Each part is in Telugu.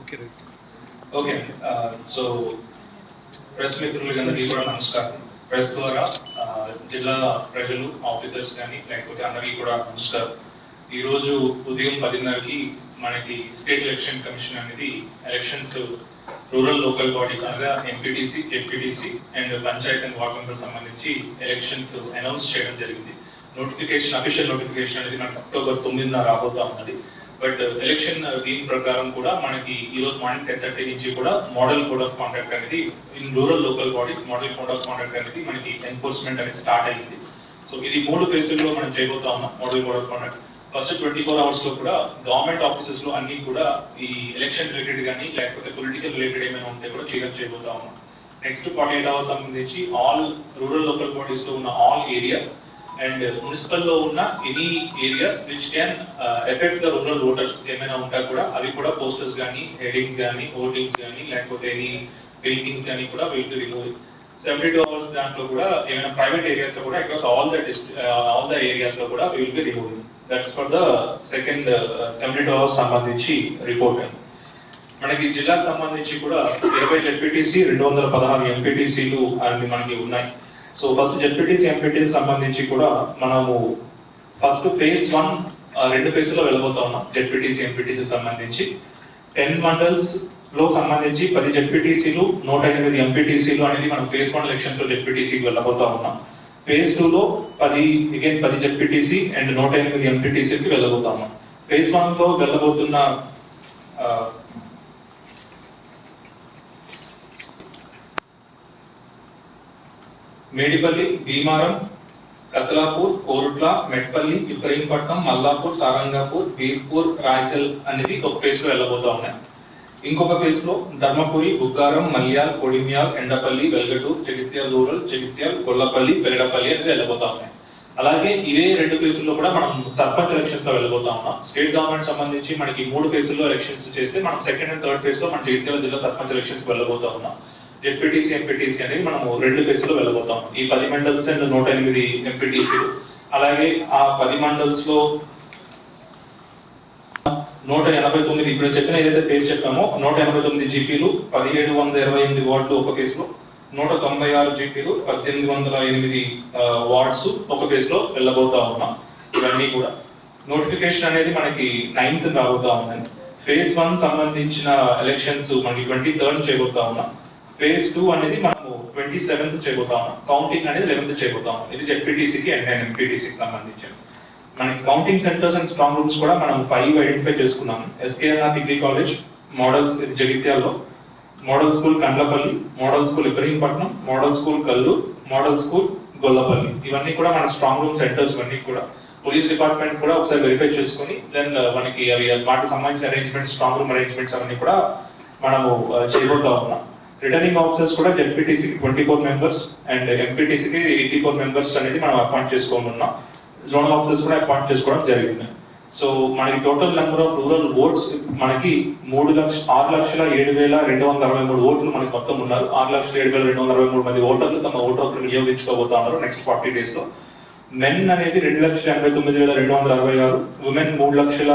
Okay right okay so press మిత్రులందరికీ కూడా నమస్కారం. ప్రెస్ ద్వారా జిల్లా ప్రజలు ఆఫీసర్స్ కానీ లేకపోతే అందరికీ కూడా నమస్కారం. ఈరోజు ఉదయం పదిన్నరకి మనకి స్టేట్ ఎలక్షన్ కమిషన్ అనేది ఎలక్షన్స్ రూరల్ లోకల్ బాడీస్ అనగా MPTC ZPTC and panchayat and ward member సంబంధించి ఎలక్షన్స్ అనౌన్స్ చేయడం జరిగింది. నోటిఫికేషన్ అఫీషియల్ నోటిఫికేషన్ అనేది మనకు అక్టోబర్ తొమ్మిదిన రాబోతా ఉన్నది. బట్ ఎలక్షన్ దీని uh, ప్రకారం కూడా మనకి ఈ రోజు మార్నింగ్ టెన్ థర్టీ నుంచి కూడా మోడల్ కోడ్ ఆఫ్ కాండక్ట్ అనేది in rural local bodies model code of conduct అనేది మనకి ఎన్ఫోర్స్మెంట్ అనేది స్టార్ట్ అయింది. సో ఇది మూడు ఫేజుల్లో మనం చేయబోతా ఉన్నాం model code of conduct first twenty four అవర్స్లో కూడా గవర్నమెంట్ ఆఫీసెస్లో అన్ని కూడా ఈ ఎలక్షన్ రిలేటెడ్ కానీ లేకపోతే పొలిటికల్ రిలేటెడ్ ఏమైనా ఉంటే కూడా క్లియర్ చేయబోతా ఉన్నాం. నెక్స్ట్ ఫార్టీ ఎయిట్ అవర్స్ సంబంధించి ఆల్ రూరల్ లోకల్ బాడీస్లో ఉన్న ఆల్ ఏరియాస్ అండ్ మున్సిపల్లో ఉన్న any areas which can effect the rural voters ఏమైనా ఉంటా కూడా అవి కూడా పోస్టర్స్ కానీ హెడింగ్స్ కానీ హోర్డింగ్స్ కానీ లేకపోతే ఎనీ పెయింటింగ్స్ కానీ కూడా వీళ్ళు రిమూవ్ సెవెంటీ టూ అవర్స్ దాంట్లో కూడా ఏమైనా ప్రైవేట్ ఏరియాస్లో కూడా across all the all the ఏరియాస్లో కూడా will be removing that's for the second seventy two hours సంబంధించి రిపోర్ట్ మనకి జిల్లాకు సంబంధించి కూడా ఇరవై జెడ్పీటీసీ రెండు వందల పదహారు ఎంపీటీసీలు అవి మనకి ఉన్నాయి. సో ఫస్ట్ జెడ్పీటీసీ ఎంపీటీసీ సంబంధించి కూడా మనము ఫస్ట్ ఫేజ్ వన్ రెండు ఫేజ్లో వెళ్ళబోతా ఉన్నాం. జెడ్పీటీసీ ఎంపీటీసీ సంబంధించి. టెన్ మండల్స్లో సంబంధించి పది జెడ్పీటీసీలు నూట ఎనిమిది ఎంపీటీసీలు అనేది మనం ఫేజ్ వన్ ఎలక్షన్స్లో జెడ్పీటీసీకి వెళ్ళబోతా ఉన్నాం. ఫేజ్ టూలో పది అగైన్ పది జెడ్పీటీసీ అండ్ నూట ఎనిమిది ఎంపీటీసీకి వెళ్ళబోతా ఉన్నాం. ఫేజ్ వన్లో వెళ్ళబోతున్న మేడిపల్లి భీమారం కత్లాపూర్ కోరుట్ల మెట్పల్లి ఇబ్రహీంపట్నం మల్లాపూర్ సారంగాపూర్ వీర్పూర్ రాయకల్ అనేది ఒక ప్లేస్లో లో వెళ్ళబోతా ఉన్నాయి ఇంకొక ప్లేస్లో ధర్మపురి బుగ్గారం మల్యాల్ కొడిమ్యాల్ ఎండపల్లి వెల్గటూర్ జగిత్యాల రూరల్ జగిత్యాల్ గొల్లపల్లి పెరడపల్లి అనేది వెళ్ళబోతా ఉన్నాయి అలాగే ఇవే రెండు ఫేజుల్లో కూడా మనం సర్పంచ్ ఎలక్షన్స్లో వెళ్ళబోతా ఉన్నాం. స్టేట్ గవర్నమెంట్ సంబంధించి మనకి మూడు ఫేజుల్లో ఎలక్షన్స్ చేస్తే మనం సెకండ్ అండ్ థర్డ్ ఫేజ్లో మన జగిత్యాల జిల్లా సర్పంచ్ ఎలక్షన్స్ వెళ్ళబోతా ఉన్నాం. జెడ్పీటీసీ ఎంపీటీసీ అనేది మనము రెండు కేసులు వెళ్ళబోతాం. ఈ పది మండల్స్ అండ్ నూట ఎనిమిది ఎంపీటీసీలు అలాగే ఆ పది మండల్స్లో నూట ఎనభై తొమ్మిది ఇప్పుడు చెప్పిన ఏదైతే ఫేజ్ చెప్పామో నూట ఎనభై తొమ్మిది జీపీలు పదిహేడు వందల ఇరవై ఎనిమిది వార్డులు ఒక కేసులో నూట తొంభై ఆరు జీపీలు పద్దెనిమిది వందల ఎనిమిది వార్డ్స్ ఒక కేసులో వెళ్ళబోతా ఉన్నాం. ఇవన్నీ కూడా. నోటిఫికేషన్ అనేది మనకి నైన్త్ రాబోతా ఉందండి. ఫేజ్ వన్ సంబంధించిన ఎలక్షన్స్ మనకి ట్వంటీ థర్డ్ చేయబోతా ఉన్నాం. ఫేజ్ టూ అనేది మనము ట్వంటీ సెవెంత్ చేయబోతా కౌంటింగ్ అనేది లెవెన్త్ చేయబోతా ఇది జెడ్పీటీసీకి అండ్ ఎంపీటీసీకి సంబంధించి మనకి counting centres and strong rooms కూడా మనం ఫైవ్ ఐడెంటిఫై చేసుకున్నాం SKR degree college models జగిత్యాల్లో model school Kandlapalli model school Ibrahimpatnam model school కల్లు మోడల్ స్కూల్ గొల్లపల్లి. ఇవన్నీ కూడా మన స్ట్రాంగ్ రూమ్ సెంటర్స్ ఇవన్నీ కూడా. పోలీస్ డిపార్ట్మెంట్ కూడా ఒకసారి వెరిఫై చేసుకొని దెన్ uh, మనకి అవి uh, వాటికి సంబంధించిన అరేంజ్మెంట్స్ స్ట్రాంగ్ రూమ్ అరేంజ్మెంట్స్ అవన్నీ కూడా మనము uh, చేయబోతా ఉన్నాం. రిటర్నింగ్ ఆఫీసర్స్ కూడా జెడ్పీటీసీకి ట్వంటీ ఫోర్ మెంబర్స్ అండ్ ఎంపీటీసీకి ఎయిటీ ఫోర్ మెంబర్స్ అనేది మనం అపాయింట్ చేసుకోనున్నాం జోనల్ ఆఫీసర్స్ కూడా అపాయింట్ చేసుకోవడం జరిగింది. సో మనకి total number of rural votes మనకి మూడు లక్ష ఆరు లక్షల ఏడు వేల రెండు వందల అరవై మూడు ఓట్లు మనకి మొత్తం ఉన్నారు. ఆరు లక్షల ఏడు వేల రెండు వందల అరవై మూడు మంది ఓటర్లు తమ ఓటు హక్కును వినియోగించుకోబోతా ఉన్నారు నెక్స్ట్ ఫార్టీ డేస్లో. మెన్ అనేది రెండు లక్షల ఎనభై తొమ్మిది వేల రెండు వందల అరవై ఆరు ఉమెన్ మూడు లక్షల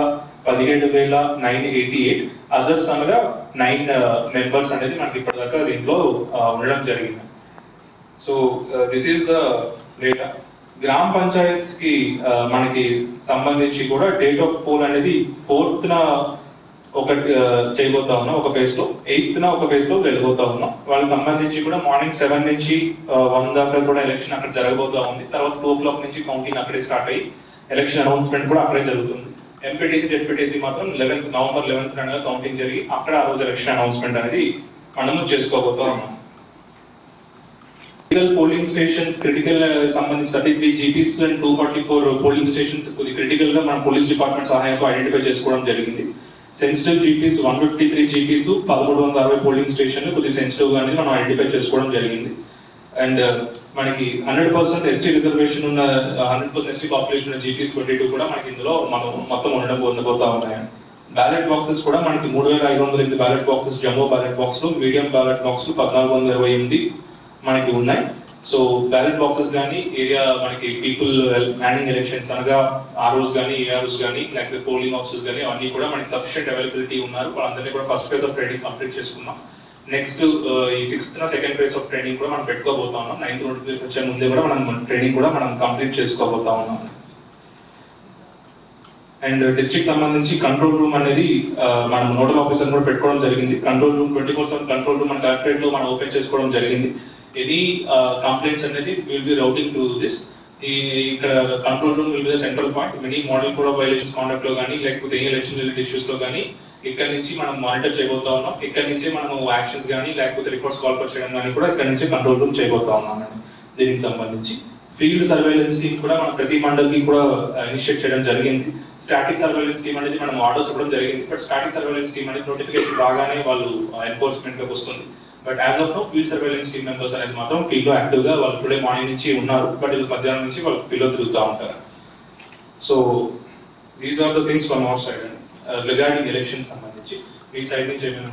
పదిహేడు వేల నైన్ ఎయిటీ ఎయిట్ అదర్స్ అనగా నైన్ మెంబర్స్ uh, అనేది మనకి ఇప్పటిదాకా దీంట్లో uh, ఉండడం జరిగింది. So this is the data గ్రామ పంచాయత్స్కి uh, మనకి సంబంధించి కూడా డేట్ ఆఫ్ పోల్ అనేది ఫోర్త్ ఒకటి చేయబోతా ఉన్నాం ఒక ఫేజ్లో. ఎయిత్ ఒక ఫేజ్లో వెళ్ళబోతా ఉన్నాం. వాళ్ళకి సంబంధించి కూడా మార్నింగ్ సెవెన్ నుంచి వన్ దాకా కూడా ఎలక్షన్ అక్కడ జరగబోతా ఉంది. తర్వాత టూ ఓ క్లాక్ నుంచి కౌంటింగ్ అక్కడే స్టార్ట్ అయ్యి ఎలక్షన్ అనౌన్స్మెంట్ కూడా అక్కడే జరుగుతుంది. ఎంపీటీసీ జెడ్పీటీసీ మాత్రం లెవెన్త్ నవంబర్ లెవెన్త్ అనగా కౌంటింగ్ జరిగి అక్కడ ఆ రోజు ఎలక్షన్ అనౌన్స్మెంట్ అనేది మనము చేసుకోబోతా ఉన్నాం పోలింగ్ స్టేషన్స్ క్రిటికల్ సంబంధించి thirty three GPs and two forty four polling stations కొద్ది క్రిటికల్గా మన పోలీస్ డిపార్ట్మెంట్ సహాయంతో ఐడెంటిఫై చేసుకోవడం జరిగింది. Sensitive GPs one fifty three GPs పదమూడు వందల అరవై పోలింగ్ స్టేషన్లు కొద్ది సెన్సిటివ్గా అనేది మనం ఐడెంటిఫై చేసుకోవడం జరిగింది. అండ్ uh, మనకి హండ్రెడ్ పర్సెంట్ ఎస్టీ రిజర్వేషన్ ఉన్న హండ్రెడ్ పర్సెంట్ ఎస్టీ పాపులేషన్ ఉన్న జీపీస్ ట్వంటీ టూ కూడా మనకి ఇందులో మనం మొత్తం ఉండడం పొందబోతా ఉన్నాయి? బ్యాలెట్ బాక్సెస్ కూడా మనకి మూడు వేల ఐదు వందల ఎనిమిది ballot boxes jumbo ballot box medium ballot box పద్నాలుగు వందల ఇరవై ఎనిమిది మనకి ఉన్నాయి. సో బ్యాలెట్ బాక్సెస్ కానీ ఏరియా మనకి పీపుల్ మ్యానింగ్ ఎలక్షన్స్ అనగా ఆర్ఓస్ కానీ ఏఆర్ఓస్ కానీ లేకపోతే పోలింగ్ ఆఫీసర్స్ కానీ అవన్నీ కూడా మనకి సఫిషియెంట్ అవైలబిలిటీ ఉన్నారు. వాళ్ళందరినీ కూడా first phase of training complete చేసుకున్నాం నెక్స్ట్ uh, ఈ sixth second phase of training కూడా మనం పెట్టుకోబోతా ఉన్నాం. నైన్త్ నోటిఫికేషన్ వచ్చే ముందే కూడా మనం ట్రైనింగ్ కూడా మనం కంప్లీట్ చేసుకోబోతా ఉన్నాం. అండ్ డిస్ట్రిక్ట్ uh, సంబంధించి కంట్రోల్ రూమ్ అనేది మనం నోడల్ ఆఫీసర్ కూడా పెట్టుకోవడం జరిగింది. Control room twenty four seven control room మన కలెక్టరేట్లో మనం ఓపెన్ చేసుకోవడం జరిగింది. ఎనీ కంప్లైంట్స్ uh, అనేది will be routing through this ఇక్కడ control room will be the central point. Mini model కూడా వైలేషన్స్ కాండక్ట్లో కానీ లేకపోతే ఏ ఎలక్షన్ రిలేటెడ్ ఇష్యూస్లో కానీ ఇక్కడ నుంచి మనం మానిటర్ చేయబోతా ఉన్నాం. ఇక్కడ నుంచి మనం యాక్షన్స్ కానీ లేకపోతే రిపోర్ట్స్ కాల్ చేయడం కానీ కూడా ఇక్కడ నుంచి కంట్రోల్ రూమ్ చేయబోతా ఉన్నాం అండి. దీనికి సంబంధించి. ఫీల్డ్ సర్వేలెన్స్ టీమ్ కూడా మనం ప్రతి మండలికి కూడా ఇనిషియేట్ చేయడం జరిగింది. స్టాటిక్ సర్వేలెన్స్ టీమ్ అనేది మనం ఆర్డర్స్ ఇవ్వడం జరిగింది. బట్ స్టాటిక్ సర్వేలెన్స్ టీమ్ అనేది నోటిఫికేషన్ రాగానే వాళ్ళు ఎన్ఫోర్స్మెంట్లోకి వస్తుంది. But as of no field surveillance team members అనేది మాత్రం ఫీల్డ్లో యాక్టివ్గా వాళ్ళు టుడే మార్నింగ్ నుంచి ఉన్నారు. బట్ ఈరోజు మధ్యాహ్నం నుంచి వాళ్ళు ఫీల్డ్లో తిరుగుతూ ఉంటారు. So these are the things from our side regarding election సంబంధించి మీ సైడ్ నుంచి ఏమైనా